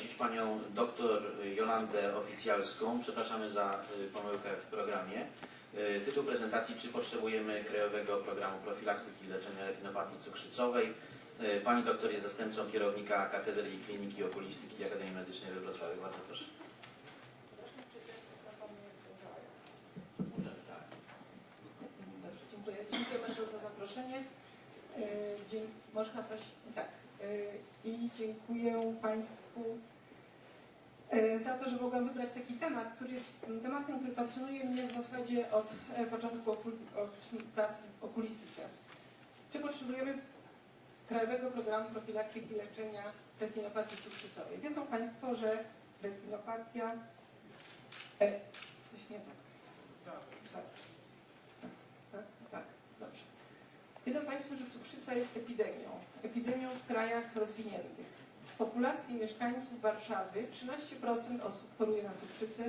prosić panią doktor Jolandę Oficjalską. Przepraszamy za y, pomyłkę w programie. Y, Tytuł prezentacji Czy potrzebujemy krajowego programu profilaktyki i leczenia retinopatii cukrzycowej? Y, Pani doktor jest zastępcą kierownika Katedry i Kliniki Okulistyki Akademii Medycznej we Wrocławiu. Bardzo proszę. Tak. Dziękuję. Dziękuję bardzo za zaproszenie. Można prosić, tak. I dziękuję Państwu za to, że mogłam wybrać taki temat, który jest tematem, który pasjonuje mnie w zasadzie od e, początku od pracy w okulistyce. Czy potrzebujemy krajowego programu profilaktyki i leczenia retinopatii cukrzycowej? Wiedzą Państwo, że retinopatia... E, coś nie tak. Tak. Tak, tak, dobrze. Wiedzą Państwo, że cukrzyca jest epidemią. Epidemią w krajach rozwiniętych. Populacji mieszkańców Warszawy 13% osób choruje na cukrzycę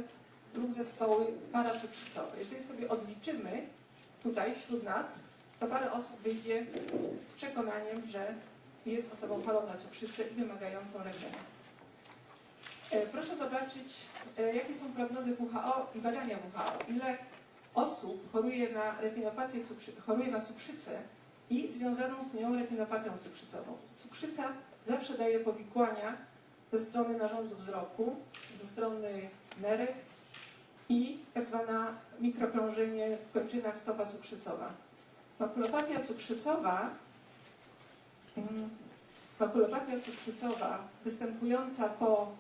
lub zespoły paracukrzycowe. Jeżeli sobie odliczymy tutaj wśród nas, to parę osób wyjdzie z przekonaniem, że jest osobą chorą na cukrzycę i wymagającą leczenia. E, Proszę zobaczyć, e, jakie są prognozy WHO i badania WHO. Ile osób choruje na retinopatię, choruje na cukrzycę i związaną z nią retinopatią cukrzycową. Cukrzyca zawsze daje powikłania ze strony narządu wzroku, ze strony nerek i tak zwana mikrokrążenie w kończynach stopa cukrzycowa. Makulopatia cukrzycowa mm, cukrzycowa występująca po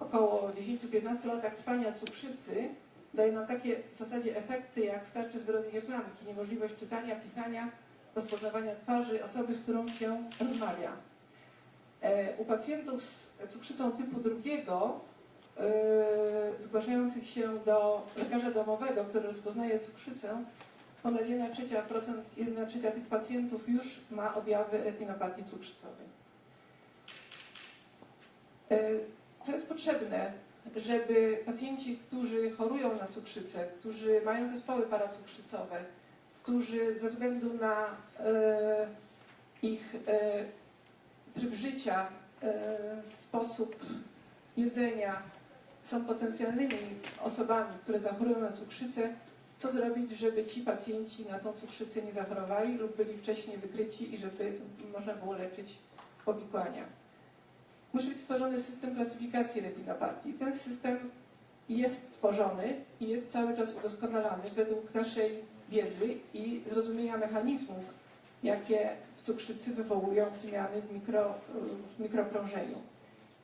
około 10-15 latach trwania cukrzycy daje nam takie w zasadzie efekty jak starcze zwyrodnienie plamki, niemożliwość czytania, pisania, rozpoznawania twarzy osoby, z którą się rozmawia. E, U pacjentów z cukrzycą typu drugiego, e, zgłaszających się do lekarza domowego, który rozpoznaje cukrzycę, ponad 1 trzecia, procent, 1 trzecia tych pacjentów już ma objawy retinopatii cukrzycowej. E, Co jest potrzebne żeby pacjenci, którzy chorują na cukrzycę, którzy mają zespoły paracukrzycowe, którzy ze względu na ich tryb życia, e, sposób jedzenia są potencjalnymi osobami, które zachorują na cukrzycę, co zrobić, żeby ci pacjenci na tą cukrzycę nie zachorowali lub byli wcześniej wykryci i żeby można było leczyć powikłania. Musi być stworzony system klasyfikacji retinopatii. Ten system jest tworzony i jest cały czas udoskonalany według naszej wiedzy i zrozumienia mechanizmów, jakie w cukrzycy wywołują zmiany w, mikro, w mikrokrążeniu.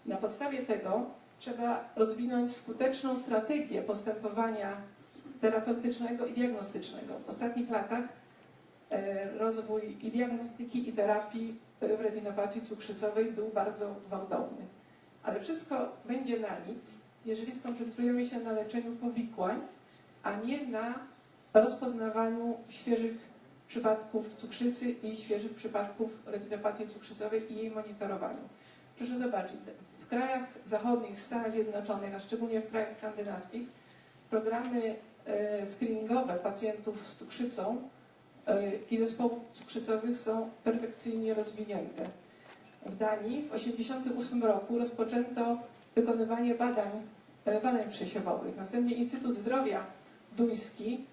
Na podstawie tego trzeba rozwinąć skuteczną strategię postępowania terapeutycznego i diagnostycznego. W ostatnich latach e, rozwój i diagnostyki i terapii w retinopatii cukrzycowej był bardzo gwałtowny. Ale wszystko będzie na nic, jeżeli skoncentrujemy się na leczeniu powikłań, a nie na rozpoznawaniu świeżych przypadków cukrzycy i świeżych przypadków retinopatii cukrzycowej i jej monitorowaniu. Proszę zobaczyć, w krajach zachodnich, w Stanach Zjednoczonych, a szczególnie w krajach skandynawskich, programy e, screeningowe pacjentów z cukrzycą e, i zespołów cukrzycowych są perfekcyjnie rozwinięte. W Danii w 1988 roku rozpoczęto wykonywanie badań, e, badań przesiewowych. Następnie Instytut Zdrowia Duński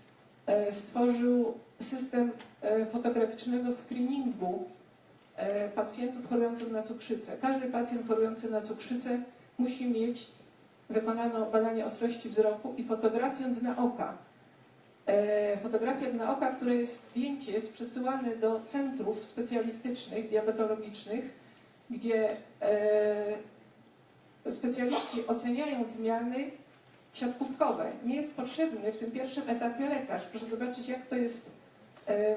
stworzył system e, fotograficznego screeningu e, pacjentów chorujących na cukrzycę. Każdy pacjent chorujący na cukrzycę musi mieć wykonano badanie ostrości wzroku i fotografię dna oka. E, Fotografia dna oka, które jest zdjęcie, jest przesyłane do centrów specjalistycznych, diabetologicznych, gdzie specjaliści oceniają zmiany siatkówkowe. Nie jest potrzebny w tym pierwszym etapie lekarz. Proszę zobaczyć, jak to jest,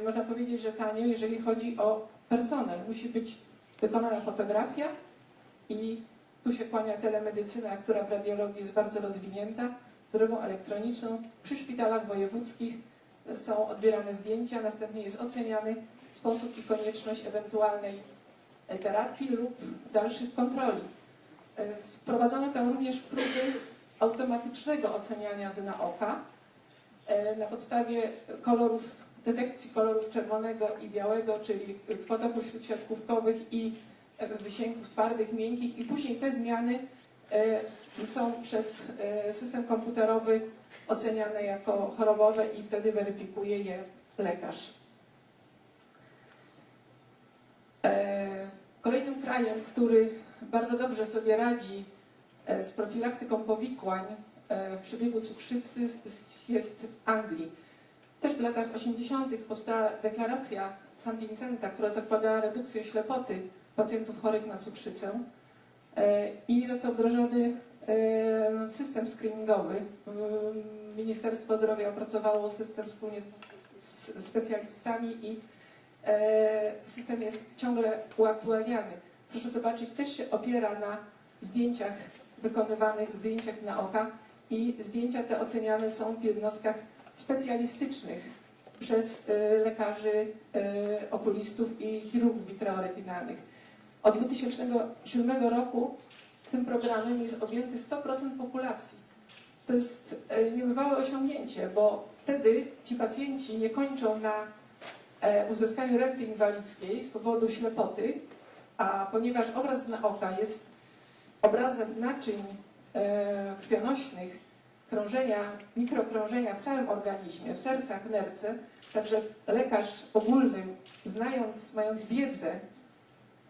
można powiedzieć, że tanio, jeżeli chodzi o personel. Musi być wykonana fotografia i tu się kłania telemedycyna, która w radiologii jest bardzo rozwinięta, drogą elektroniczną. Przy szpitalach wojewódzkich są odbierane zdjęcia, następnie jest oceniany sposób i konieczność ewentualnej e, terapii lub dalszych kontroli. E, Wprowadzono tam również próby automatycznego oceniania dna oka e, na podstawie kolorów, detekcji kolorów czerwonego i białego, czyli potoków śródsiatkówkowych i e, wysięgów twardych, miękkich i później te zmiany e, są przez e, system komputerowy oceniane jako chorobowe i wtedy weryfikuje je lekarz. Kolejnym krajem, który bardzo dobrze sobie radzi z profilaktyką powikłań w przebiegu cukrzycy jest w Anglii. Też w latach 80. powstała deklaracja San Vincenta, która zakładała redukcję ślepoty pacjentów chorych na cukrzycę E, i został wdrożony e, system screeningowy. Mm, Ministerstwo Zdrowia opracowało system wspólnie z specjalistami i e, system jest ciągle uaktualniany. Proszę zobaczyć, też się opiera na zdjęciach wykonywanych, zdjęciach na oka i zdjęcia te oceniane są w jednostkach specjalistycznych przez e, lekarzy, e, okulistów i chirurgów witraoretinalnych. Od 2007 roku tym programem jest objęty 100% populacji. To jest e, niebywałe osiągnięcie, bo wtedy ci pacjenci nie kończą na e, uzyskaniu renty inwalidzkiej z powodu ślepoty, a ponieważ obraz na oka jest obrazem naczyń e, krwionośnych, krążenia, mikrokrążenia w całym organizmie, w sercach, nerce, także lekarz ogólny, znając, mając wiedzę,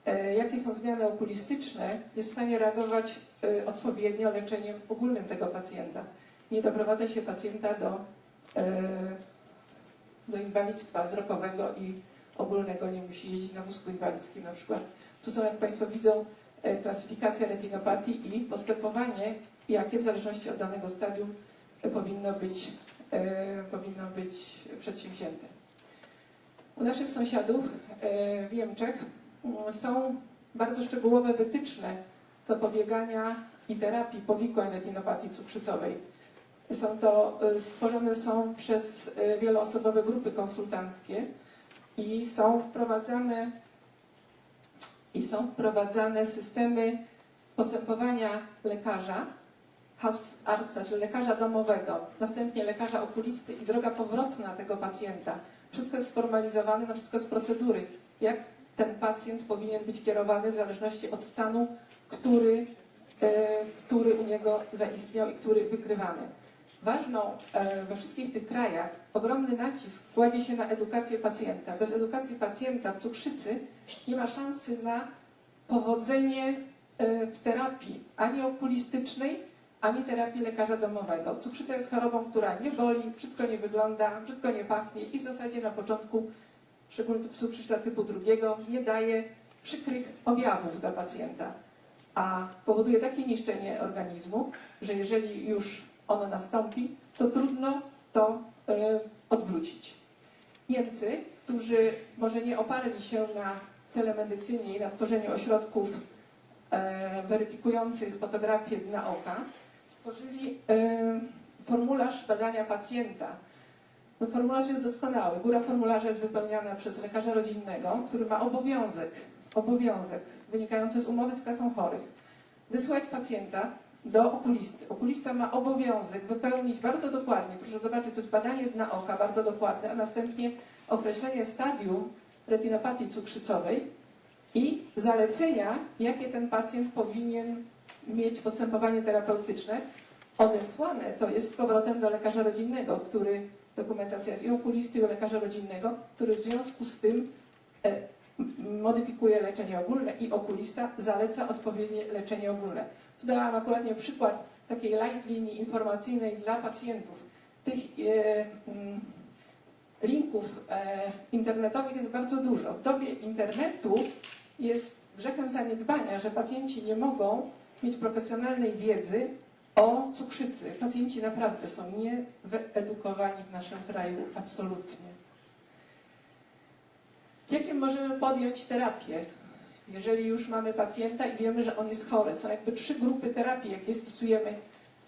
e, jakie są zmiany okulistyczne, jest w stanie reagować e, odpowiednio leczeniem ogólnym tego pacjenta. Nie doprowadza się pacjenta do, e, do inwalidztwa wzrokowego i ogólnego, nie musi jeździć na wózku inwalidzkim na przykład. Tu są, jak Państwo widzą, klasyfikacja retinopatii i postępowanie, jakie w zależności od danego stadium e, powinno być, e, powinno być przedsięwzięte. U naszych sąsiadów e, w Niemczech mm, są bardzo szczegółowe wytyczne zapobiegania i terapii powikłań retinopatii cukrzycowej. Są to, e, stworzone są przez e, wieloosobowe grupy konsultanckie i są wprowadzane i są wprowadzane systemy postępowania lekarza, Hausarzta, czyli lekarza domowego, następnie lekarza okulisty i droga powrotna tego pacjenta. Wszystko jest sformalizowane, na wszystko jest procedury, jak ten pacjent powinien być kierowany w zależności od stanu, który, e, który u niego zaistniał i który wykrywamy. Ważną e, we wszystkich tych krajach ogromny nacisk kładzie się na edukację pacjenta. Bez edukacji pacjenta w cukrzycy nie ma szansy na powodzenie e, w terapii ani okulistycznej, ani terapii lekarza domowego. Cukrzyca jest chorobą, która nie boli, brzydko nie wygląda, brzydko nie pachnie i w zasadzie na początku, szczególnie cukrzyca typu drugiego, nie daje przykrych objawów dla pacjenta, a powoduje takie niszczenie organizmu, że jeżeli już ono nastąpi, to trudno to e, odwrócić. Niemcy, którzy może nie oparli się na telemedycynie i na tworzeniu ośrodków e, weryfikujących fotografię dna oka, stworzyli e, formularz badania pacjenta. No, formularz jest doskonały. Góra formularza jest wypełniana przez lekarza rodzinnego, który ma obowiązek, obowiązek wynikający z umowy z kasą chorych, wysłać pacjenta do okulisty. Okulista ma obowiązek wypełnić bardzo dokładnie, proszę zobaczyć, to jest badanie dna oka bardzo dokładne, a następnie określenie stadium retinopatii cukrzycowej i zalecenia, jakie ten pacjent powinien mieć postępowanie terapeutyczne. Odesłane to jest z powrotem do lekarza rodzinnego, który, dokumentacja jest i okulisty, i lekarza rodzinnego, który w związku z tym e, modyfikuje leczenie ogólne i okulista zaleca odpowiednie leczenie ogólne. Tu dałam akurat przykład takiej light linii informacyjnej dla pacjentów. Tych e, mm, linków e, internetowych jest bardzo dużo. W dobie internetu jest grzechem zaniedbania, że pacjenci nie mogą mieć profesjonalnej wiedzy o cukrzycy. Pacjenci naprawdę są niewyedukowani w naszym kraju absolutnie. Jakie możemy podjąć terapię, jeżeli już mamy pacjenta i wiemy, że on jest chory? Są jakby trzy grupy terapii, jakie stosujemy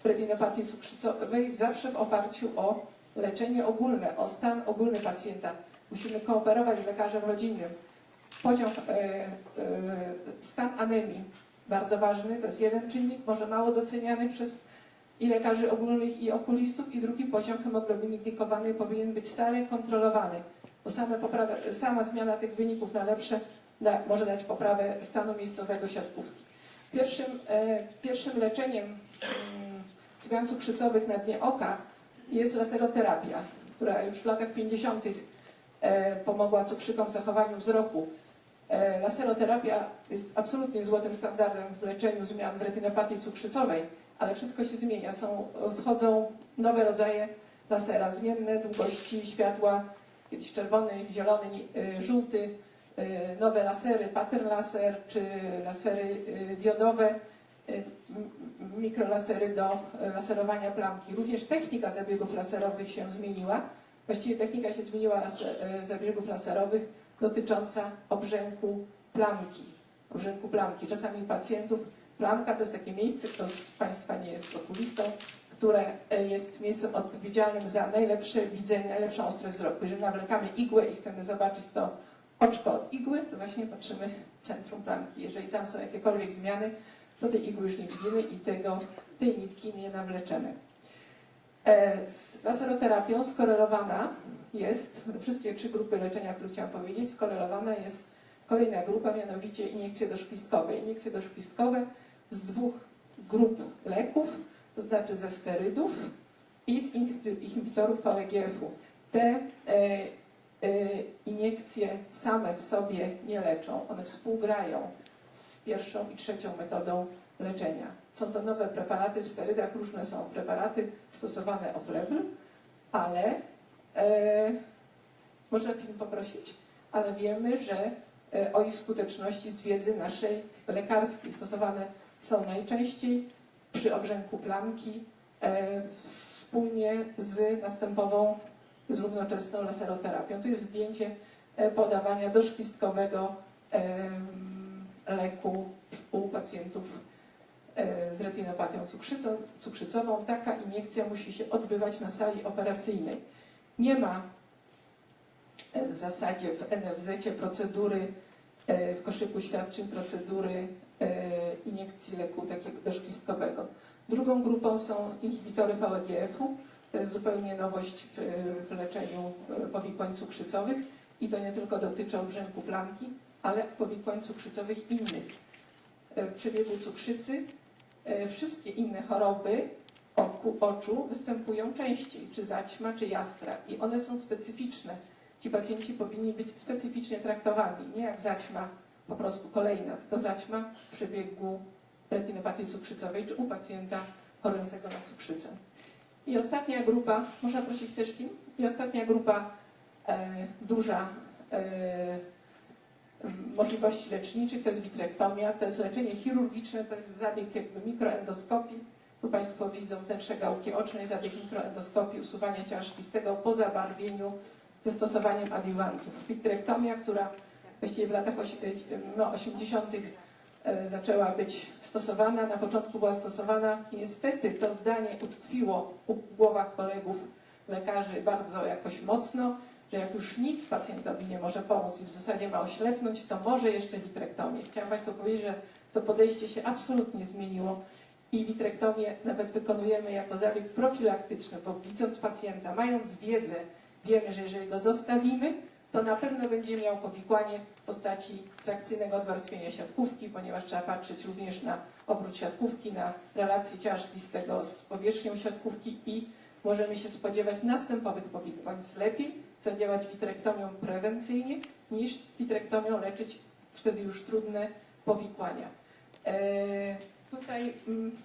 w retinopatii cukrzycowej, zawsze w oparciu o leczenie ogólne, o stan ogólny pacjenta. Musimy kooperować z lekarzem rodzinnym. Poziom, e, e, stan anemii, bardzo ważny, to jest jeden czynnik, może mało doceniany przez i lekarzy ogólnych, i okulistów, i drugi poziom hemoglobiny glikowanej powinien być stale kontrolowany, bo same poprawa, sama zmiana tych wyników na lepsze da, może dać poprawę stanu miejscowego siatkówki. Pierwszym, e, pierwszym leczeniem mm, zmian cukrzycowych na dnie oka jest laseroterapia, która już w latach 50. E, pomogła cukrzykom w zachowaniu wzroku. E, Laseroterapia jest absolutnie złotym standardem w leczeniu zmian w retynopatii cukrzycowej, ale wszystko się zmienia. Są, wchodzą nowe rodzaje lasera, zmienne długości światła, kiedyś czerwony, zielony, y, żółty, nowe lasery, pattern laser czy lasery y, diodowe, y, mikrolasery do y, laserowania plamki. Również technika zabiegów laserowych się zmieniła. Właściwie technika się zmieniła laser, y, zabiegów laserowych dotycząca obrzęku plamki. Obrzęku plamki. Czasami pacjentów plamka to jest takie miejsce, kto z Państwa nie jest okulistą, które jest miejscem odpowiedzialnym za najlepsze widzenie, najlepszą ostrość wzroku. Jeżeli nawlekamy igłę i chcemy zobaczyć to oczko od igły, to właśnie patrzymy centrum plamki. Jeżeli tam są jakiekolwiek zmiany, to tej igły już nie widzimy i tego, tej nitki nie nawleczemy. E, Z laseroterapią skorelowana jest, wszystkie trzy grupy leczenia, które chciałam powiedzieć, skorelowana jest kolejna grupa, mianowicie iniekcje doszpistkowe. Iniekcje doszpistkowe z dwóch grup leków, to znaczy ze sterydów i z inhibi- inhibitorów VEGF-u. Te e, iniekcje same w sobie nie leczą, one współgrają z pierwszą i trzecią metodą leczenia. Są to nowe preparaty, w sterydach różne są preparaty stosowane off-label, ale e, można poprosić, ale wiemy, że e, o ich skuteczności z wiedzy naszej lekarskiej stosowane są najczęściej przy obrzęku plamki e, wspólnie z następową, z równoczesną laseroterapią. Tu jest zdjęcie e, podawania doszpistkowego em, leku u pacjentów e, z retinopatią cukrzycową. Taka iniekcja musi się odbywać na sali operacyjnej. Nie ma e, w zasadzie w NFZ procedury, w koszyku świadczeń procedury iniekcji leku takiego doszpistkowego. Drugą grupą są inhibitory VEGF-u. Zupełnie nowość w, leczeniu e, powikłań cukrzycowych i to nie tylko dotyczy obrzęku plamki, ale powikłań cukrzycowych innych. E, W przebiegu cukrzycy e, wszystkie inne choroby oku, oczu występują częściej, czy zaćma, czy jaskra i one są specyficzne. Ci pacjenci powinni być specyficznie traktowani, nie jak zaćma po prostu kolejna, tylko zaćma w przebiegu retinopatii cukrzycowej, czy u pacjenta chorującego na cukrzycę. I ostatnia grupa, można prosić też film? I ostatnia grupa e, duża e, możliwości leczniczych to jest witrektomia, to jest leczenie chirurgiczne, to jest zabieg jakby mikroendoskopii. Tu Państwo widzą wnętrze gałki ocznej, zabieg mikroendoskopii, usuwania ciążki z tego po zabarwieniu ze stosowaniem adiuwantów. Witrektomia, która właściwie w latach osi- no, 80. e, zaczęła być stosowana. Na początku była stosowana niestety to zdanie utkwiło u głowach kolegów lekarzy bardzo jakoś mocno, że jak już nic pacjentowi nie może pomóc i w zasadzie ma oślepnąć, to może jeszcze witrektomię. Chciałam Państwu powiedzieć, że to podejście się absolutnie zmieniło i witrektomię nawet wykonujemy jako zabieg profilaktyczny, bo widząc pacjenta, mając wiedzę, wiemy, że jeżeli go zostawimy, to na pewno będzie miał powikłanie w postaci trakcyjnego odwarstwienia siatkówki, ponieważ trzeba patrzeć również na obrót siatkówki, na relację ciążki z powierzchnią siatkówki i możemy się spodziewać następowych powikłań. Lepiej zadziałać witrektomią prewencyjnie niż witrektomią leczyć wtedy już trudne powikłania. E, tutaj mm,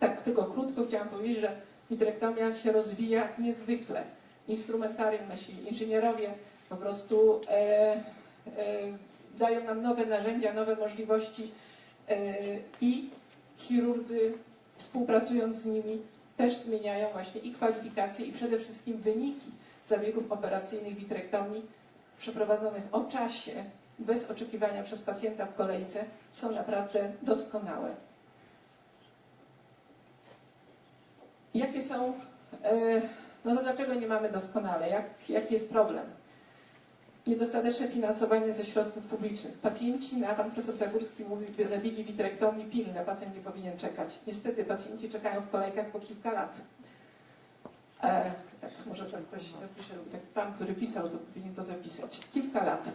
tak tylko krótko chciałam powiedzieć, że witrektomia się rozwija niezwykle. Instrumentarium nasi inżynierowie po prostu e, e, dają nam nowe narzędzia, nowe możliwości e, i chirurdzy współpracując z nimi też zmieniają właśnie i kwalifikacje i przede wszystkim wyniki zabiegów operacyjnych witrektomii przeprowadzonych o czasie, bez oczekiwania przez pacjenta w kolejce, są naprawdę doskonałe. Jakie są, e, no to dlaczego nie mamy doskonale? Jak, jaki jest problem? Niedostateczne finansowanie ze środków publicznych. Pacjenci, na pan profesor Zagórski mówi, zabiegi witrektomii pilne, pacjent nie powinien czekać. Niestety pacjenci czekają w kolejkach po kilka lat. E, tak, może to ktoś napisze, taki pan, który pisał, to powinien to zapisać. Kilka lat.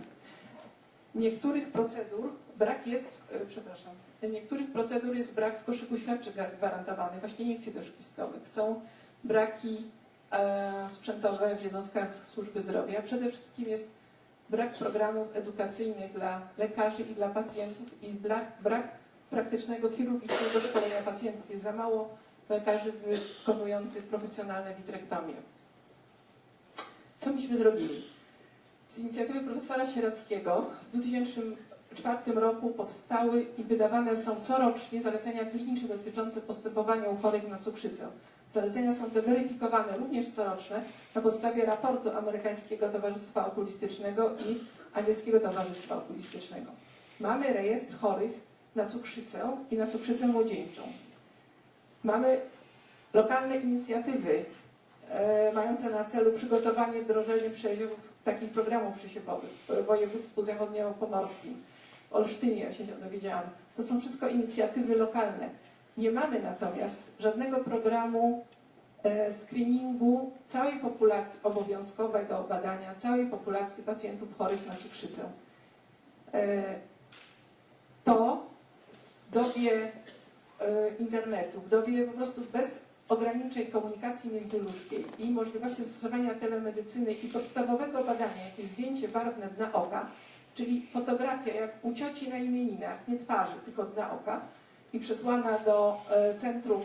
niektórych procedur brak jest, e, przepraszam, niektórych procedur jest brak w koszyku świadczeń gwarantowanych, właśnie injekcji doszczepistkowych. Są braki e, sprzętowe w jednostkach służby zdrowia. Przede wszystkim jest brak programów edukacyjnych dla lekarzy i dla pacjentów i brak, brak praktycznego chirurgicznego szkolenia pacjentów. Jest za mało lekarzy wykonujących profesjonalne witrektomie. Co myśmy zrobili? Z inicjatywy profesora Sierackiego w 2004 roku powstały i wydawane są corocznie zalecenia kliniczne dotyczące postępowania u chorych na cukrzycę. Zalecenia są te weryfikowane również coroczne na podstawie raportu Amerykańskiego Towarzystwa Okulistycznego i Angielskiego Towarzystwa Okulistycznego. Mamy rejestr chorych na cukrzycę i na cukrzycę młodzieńczą. Mamy lokalne inicjatywy e, mające na celu przygotowanie, wdrożenie przejściowych takich programów przesiewowych w województwie zachodniopomorskim, w Olsztynie, się dowiedziałam. To są wszystko inicjatywy lokalne. Nie mamy natomiast żadnego programu e, screeningu całej populacji, obowiązkowego badania całej populacji pacjentów chorych na cukrzycę. E, To w dobie e, internetu, w dobie po prostu bez ograniczeń komunikacji międzyludzkiej i możliwości zastosowania telemedycyny i podstawowego badania, jakie zdjęcie barwne dna oka, czyli fotografia jak u cioci na imieninach, nie twarzy, tylko dna oka i przesłana do e, centrum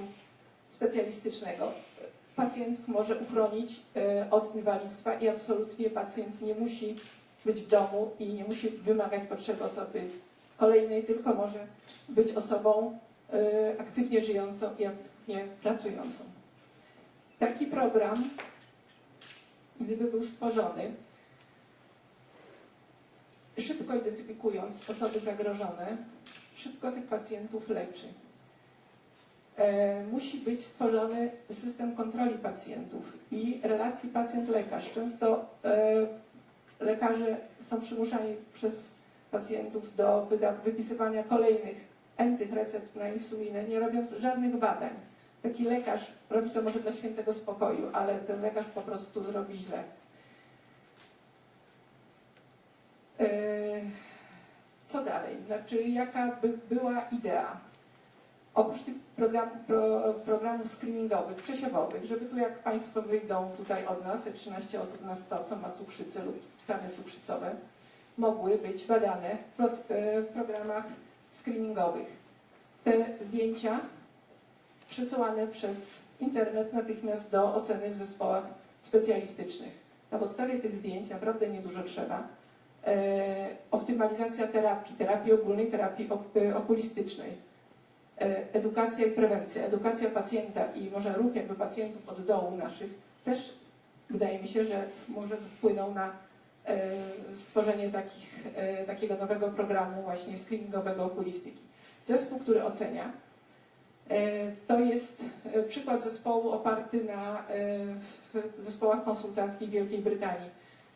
specjalistycznego. Pacjent może uchronić e, od inwalidztwa i absolutnie pacjent nie musi być w domu i nie musi wymagać potrzeby osoby kolejnej, tylko może być osobą e, aktywnie żyjącą i aktywnie pracującą. Taki program, gdyby był stworzony, szybko identyfikując osoby zagrożone, szybko tych pacjentów leczy. E, musi być stworzony system kontroli pacjentów i relacji pacjent-lekarz. Często e, lekarze są przymuszani przez pacjentów do wypisywania kolejnych entych recept na insulinę, nie robiąc żadnych badań. Taki lekarz robi to może dla świętego spokoju, ale ten lekarz po prostu zrobi źle. E, Co dalej? Znaczy, jaka by była idea? Oprócz tych pro, programów screeningowych, przesiewowych, żeby tu jak Państwo wyjdą tutaj od nas, te 13 osób na 100, co ma cukrzycę lub stany cukrzycowe, mogły być badane e, w programach screeningowych. Te zdjęcia przesyłane przez internet natychmiast do oceny w zespołach specjalistycznych. Na podstawie tych zdjęć naprawdę niedużo trzeba. E, optymalizacja terapii, terapii ogólnej, terapii e, okulistycznej, e, edukacja i prewencja, edukacja pacjenta i może ruch jakby pacjentów od dołu naszych też wydaje mi się, że może wpłyną na stworzenie takich, takiego nowego programu właśnie screeningowego okulistyki. Zespół, który ocenia, to jest przykład zespołu oparty na zespołach konsultanckich Wielkiej Brytanii.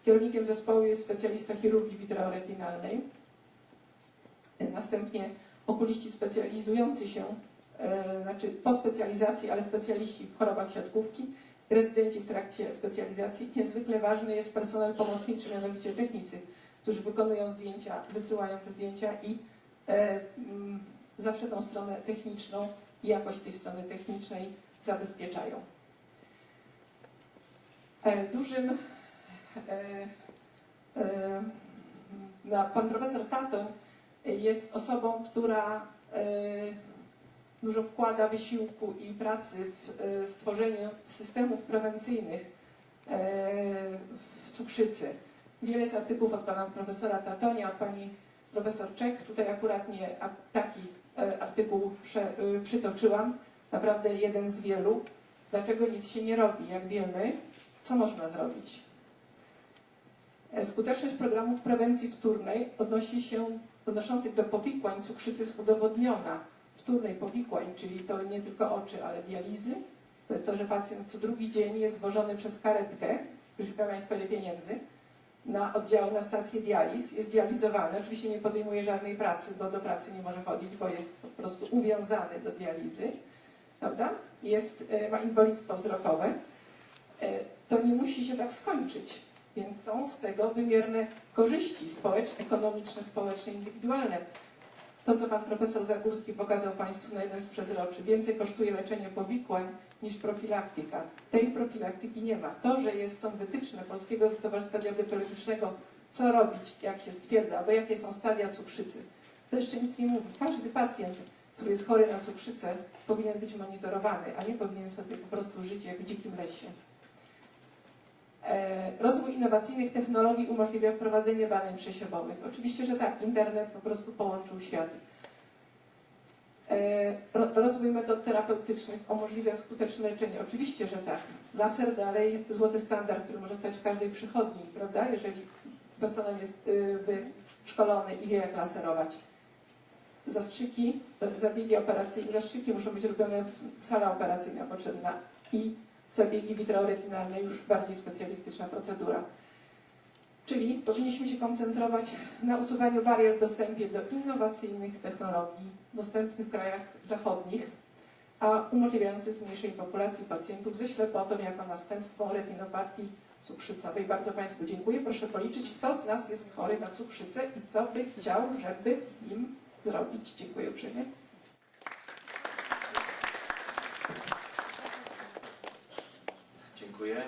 Kierownikiem zespołu jest specjalista chirurgii vitreoretinalnej. E, Następnie okuliści specjalizujący się, e, znaczy po specjalizacji, ale specjaliści w chorobach siatkówki, rezydenci w trakcie specjalizacji. Niezwykle ważny jest personel pomocniczy, mianowicie technicy, którzy wykonują zdjęcia, wysyłają te zdjęcia i e, mm, zawsze tą stronę techniczną i jakość tej strony technicznej zabezpieczają. E, dużym pan profesor Tatoń jest osobą, która e, dużo wkłada wysiłku i pracy w e, stworzeniu systemów prewencyjnych e, w cukrzycy. Wiele jest artykułów od pana profesora Tatonia, od pani profesor Czech. Tutaj akurat nie taki e, artykuł e, przytoczyłam. Naprawdę jeden z wielu. Dlaczego nic się nie robi? Jak wiemy, co można zrobić? E, Skuteczność programów prewencji wtórnej odnosi się, odnoszących do powikłań cukrzycy jest udowodniona. Wtórnej powikłań, czyli to nie tylko oczy, ale dializy. To jest to, że pacjent co drugi dzień jest wożony przez karetkę, już Państwo ile pieniędzy, na oddział, na stację dializ, jest dializowany. Oczywiście nie podejmuje żadnej pracy, bo do pracy nie może chodzić, bo jest po prostu uwiązany do dializy, prawda? Jest, e, ma inwalidztwo wzrokowe. E, To nie musi się tak skończyć. Więc są z tego wymierne korzyści społeczne, ekonomiczne, społeczne, indywidualne. To, co pan profesor Zagórski pokazał Państwu na jednym z przezroczy, więcej kosztuje leczenie powikłań niż profilaktyka. Tej profilaktyki nie ma. To, że jest, są wytyczne Polskiego Towarzystwa Diabetologicznego, co robić, jak się stwierdza, albo jakie są stadia cukrzycy, to jeszcze nic nie mówi. Każdy pacjent, który jest chory na cukrzycę, powinien być monitorowany, a nie powinien sobie po prostu żyć jak w dzikim lesie. E, Rozwój innowacyjnych technologii umożliwia prowadzenie badań przesiewowych. Oczywiście, że tak, internet po prostu połączył światy. E, ro- Rozwój metod terapeutycznych umożliwia skuteczne leczenie. Oczywiście, że tak. Laser dalej złoty standard, który może stać w każdej przychodni, prawda? Jeżeli personel jest y, wyszkolony i wie, jak laserować. Zastrzyki, zabiegi operacyjne, zastrzyki muszą być robione w sala operacyjna potrzebna i zabiegi witrooretynalne, już bardziej specjalistyczna procedura. Czyli powinniśmy się koncentrować na usuwaniu barier w dostępie do innowacyjnych technologii dostępnych w krajach zachodnich, a umożliwiających zmniejszenie populacji pacjentów ze ślepotą jako następstwo retinopatii cukrzycowej. Bardzo Państwu dziękuję. Proszę policzyć, kto z nas jest chory na cukrzycę i co by chciał, żeby z nim zrobić. Dziękuję uprzejmie. Dziękuję.